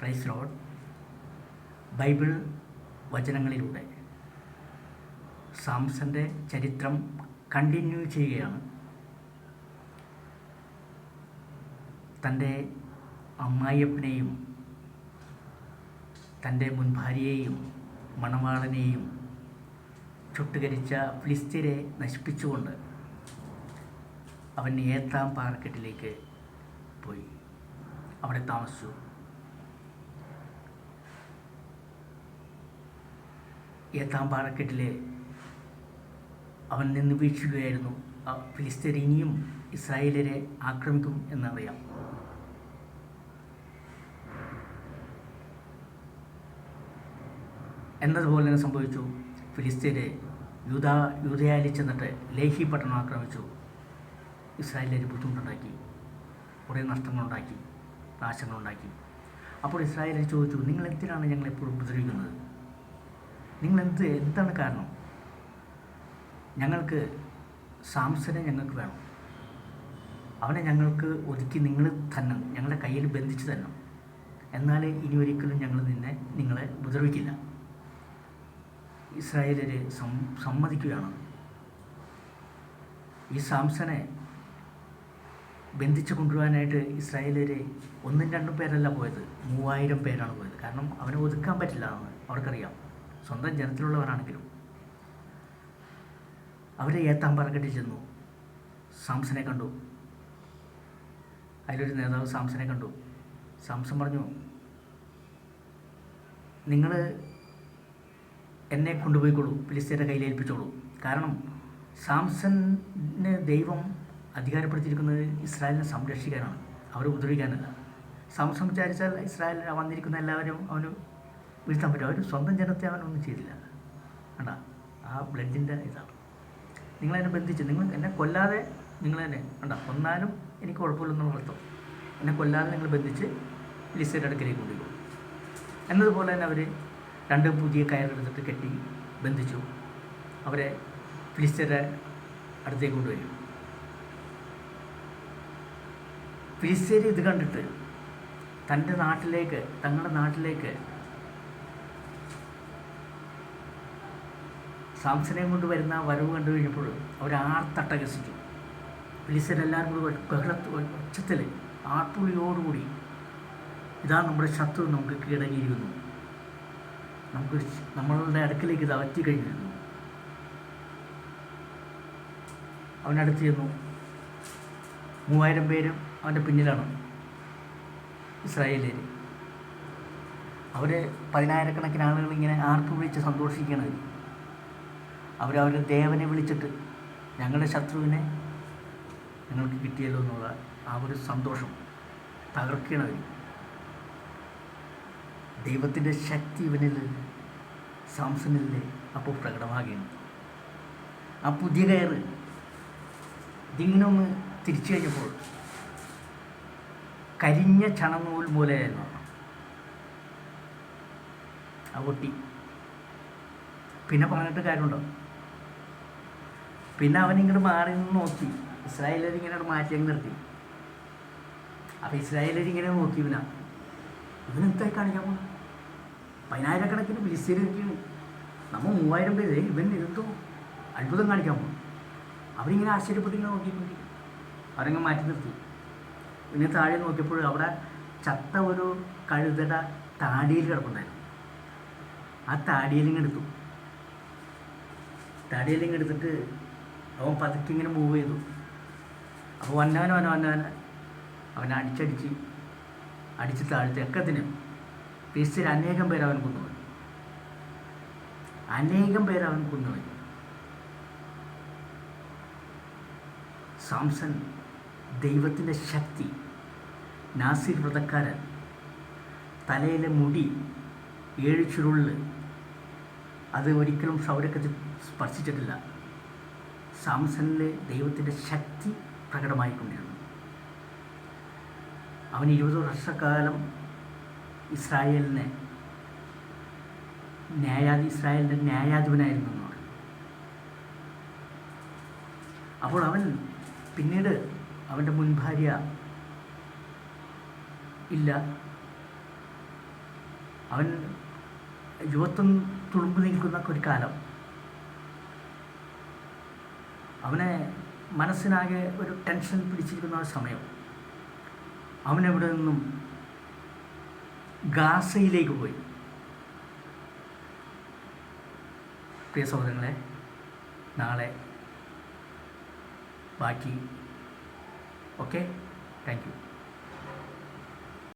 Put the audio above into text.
Praise lord. Bible വചനങ്ങളിലൂടെ സാംസന്റെ ചരിത്രം കണ്ടിന്യൂ ചെയ്യുകയാണ്. തന്റെ അമ്മായിയപ്പനെയും തന്റെ മുൻ ഭാര്യയെയും മണവാളനെയും ചുട്ടുകരിച്ച ഫിലിസ്തീനെ നശിപ്പിച്ചുകൊണ്ട് അവൻ ഏത്താം പാർക്കറ്റിലേക്ക് പോയി. അവിടെ താമസിച്ചു. ഏത്താം പാറക്കെട്ടിലെ അവൻ നിന്ന് വീക്ഷിക്കുകയായിരുന്നു ആ ഫിലിസ്തീർ ഇനിയും ഇസ്രായേലരെ ആക്രമിക്കും എന്നറിയാം. എന്നതുപോലെ തന്നെ സംഭവിച്ചു. ഫിലിസ്തീനെ യൂത യൂതയാലി ചെന്നിട്ട് ലേഹി പട്ടണം ആക്രമിച്ചു. ഇസ്രായേലിന് ബുദ്ധിമുട്ടുണ്ടാക്കി. കുറേ നഷ്ടങ്ങളുണ്ടാക്കി നാശങ്ങളുണ്ടാക്കി. അപ്പോൾ ഇസ്രായേലിൽ ചോദിച്ചു നിങ്ങൾ എന്തിനാണ് ഞങ്ങളെപ്പോഴും ഉപദ്രവിക്കുന്നത്? നിങ്ങൾ എന്ത് എന്താണ് കാരണം? ഞങ്ങൾക്ക് സാംസനെ ഞങ്ങൾക്ക് വേണം. അവനെ ഞങ്ങൾക്ക് ഒതുക്കി നിങ്ങൾ തന്നെ ഞങ്ങളുടെ കയ്യിൽ ബന്ധിച്ച് തരണം. എന്നാൽ ഇനി ഒരിക്കലും ഞങ്ങൾ നിന്നെ നിങ്ങളെ ഉപദ്രവിക്കില്ല. ഇസ്രായേലര് സം സമ്മതിക്കുകയാണ്. ഈ സാംസനെ ബന്ധിച്ച് കൊണ്ടുപോകാനായിട്ട് ഇസ്രായേലര് ഒന്നും രണ്ടും പേരല്ല പോയത്. മൂവായിരം പേരാണ് പോയത്. കാരണം അവനെ ഒതുക്കാൻ പറ്റില്ല എന്ന് അവർക്കറിയാം. സ്വന്തം ജനത്തിലുള്ളവരാണെങ്കിലും അവരെ ഏത്താൻ പറക്കെട്ടി ചെന്നു. സാംസനെ കണ്ടു. അതിലൊരു നേതാവ് സാംസനെ കണ്ടു. സാംസൺ പറഞ്ഞു നിങ്ങൾ എന്നെ കൊണ്ടുപോയിക്കോളൂ ഫിലിസ്തീന്റെ കയ്യിൽ ഏൽപ്പിച്ചോളൂ. കാരണം സാംസന് ദൈവം അധികാരപ്പെടുത്തിയിരിക്കുന്നത് ഇസ്രായേലിനെ സംരക്ഷിക്കാനാണ്. അവരെ ഉപദ്രവിക്കാനല്ല. സാംസൺ വിചാരിച്ചാൽ ഇസ്രായേലിൽ വന്നിരിക്കുന്ന എല്ലാവരും അവന് വീഴ്ത്താൻ പറ്റും. അവർ സ്വന്തം ജനത്തെ അവനൊന്നും ചെയ്തില്ല. കണ്ടാ? ആ ബ്ലഡിന്റെ ഇതാണ്. നിങ്ങളതിനെ ബന്ധിച്ച് നിങ്ങൾ എന്നെ കൊല്ലാതെ നിങ്ങൾ തന്നെ കണ്ട? കൊന്നാലും എനിക്ക് കുഴപ്പമില്ലെന്നുള്ള അർത്ഥം. എന്നെ കൊല്ലാതെ നിങ്ങൾ ബന്ധിച്ച് ലിസയുടെ അടുക്കലേക്ക് കൊണ്ടുപോകും എന്നതുപോലെ തന്നെ അവർ രണ്ട് പുതിയ കയറെടുത്തിട്ട് കെട്ടി ബന്ധിച്ചു. അവരെ ഫിലിസ്റ്റരുടെ അടുത്തേക്ക് കൊണ്ടുവരും ഫിലിസ്തീർ ഇത് കണ്ടിട്ട് തന്റെ നാട്ടിലേക്ക് തങ്ങളുടെ നാട്ടിലേക്ക് സാംസനെയും കൊണ്ട് വരുന്ന വരവ് കണ്ടു കഴിഞ്ഞപ്പോൾ അവർ ആർത്തട്ടഹസിച്ചു ഫിലിസ്തീനെല്ലാവരും കൂടി ബഹള ഒച്ചത്തിൽ ആർപ്പുളിയോടുകൂടി ഇതാ നമ്മുടെ ശത്രു നമുക്ക് കീഴടങ്ങിയിരിക്കുന്നു. നമുക്ക് നമ്മളുടെ അടുക്കിലേക്ക് ഇത് അവറ്റി കഴിഞ്ഞിരുന്നു അവനടുത്ത് ചെന്നു. മൂവായിരം പേരും അവന്റെ പിന്നിലാണ്. ഇസ്രായേലിൽ അവർ പതിനായിരക്കണക്കിന് ആളുകൾ ഇങ്ങനെ ആർപ്പ് വിളിച്ച് സന്തോഷിക്കണത്. അവരവരുടെ ദേവനെ വിളിച്ചിട്ട് ഞങ്ങളുടെ ശത്രുവിനെ ഞങ്ങൾക്ക് കിട്ടിയല്ലോ എന്നുള്ള ആ ഒരു സന്തോഷം തകർക്കണവർ ദൈവത്തിന്റെ ശക്തി ഇവനിൽ സാംസണിലെ അപ്പോൾ പ്രകടമാകുകയാണ്. ആ പുതിയ കയറ് ഇതിങ്ങനെ തിരിച്ചു കഴിഞ്ഞപ്പോൾ കരിഞ്ഞ ചണനൂൽ മൂലയായിരുന്നു ആ. പിന്നെ പറഞ്ഞിട്ട് കാര്യമുണ്ടോ? പിന്നെ അവൻ ഇങ്ങോട്ട് മാറി നിന്ന് നോക്കി. ഇസ്രായേലർ ഇങ്ങനെ മാറ്റി അങ്ങ് നിർത്തി. അപ്പം ഇസ്രായേലർ ഇങ്ങനെ നോക്കി ഇവനാ. ഇവനെന്തായി കാണിക്കാൻ പോകുന്നു പതിനായിരക്കണക്കിന് ഫിലിസ്തീനൊക്കെയാണ് നമ്മൾ മൂവായിരം പേര്. ഇവൻ എന്തോ അത്ഭുതം കാണിക്കാൻ പോകും അവരിങ്ങനെ ആശ്ചര്യപ്പെട്ട് ഇങ്ങനെ നോക്കിക്കൊണ്ടിരിക്കും അവരങ്ങ് മാറ്റി നിർത്തി. പിന്നെ താഴെ നോക്കിയപ്പോൾ അവിടെ ചത്ത ഒരു കഴുതയുടെ താടിയിൽ കിടപ്പുണ്ടായിരുന്നു. ആ താടിയിലിങ്ങെടുത്തു താടിയിലിങ്ങെടുത്തിട്ട് അവൻ പതുക്കെ ഇങ്ങനെ മൂവ് ചെയ്തു. അപ്പോൾ വന്നവനോ അവനോ വന്നവൻ അവനെ അടിച്ചടിച്ച് അടിച്ച് താഴ്ത്തി. എക്കത്തിന് ഫിലിസ്തീൻ അനേകം പേർ അവൻ കൊന്നുപോയി അനേകം പേർ അവൻ കൊന്നുപോയി സാംസൺ ദൈവത്തിന്റെ ശക്തി നാസിർ വ്രതക്കാരൻ തലയിലെ മുടി ഏഴ് ചുരുൾ അത് ഒരിക്കലും സൗരക്കത്തിൽ സ്പർശിച്ചിട്ടില്ല. സാംസണിലെ ദൈവത്തിന്റെ ശക്തി പ്രകടമായിക്കൊണ്ടിരുന്നു. അവൻ ഇരുപത് വർഷക്കാലം ഇസ്രായേലിനെ ന്യായാധി ഇസ്രായേലിന്റെ ന്യായാധിപനായിരുന്നു എന്ന് അപ്പോൾ അവൻ പിന്നീട് അവന്റെ മുൻ ഭാര്യ ഇല്ല. അവൻ യുവത്വം തുളുമ്പ് നിൽക്കുന്ന ഒരു കാലം അവനെ മനസ്സിനാകെ ഒരു ടെൻഷൻ പിടിച്ചിരിക്കുന്ന ഒരു സമയം. അവനെവിടെ നിന്നും ഗാസയിലേക്ക് പോയി. പ്രിയ സഹോദരങ്ങളെ നാളെ ബാക്കി. ഓക്കെ? Thank you.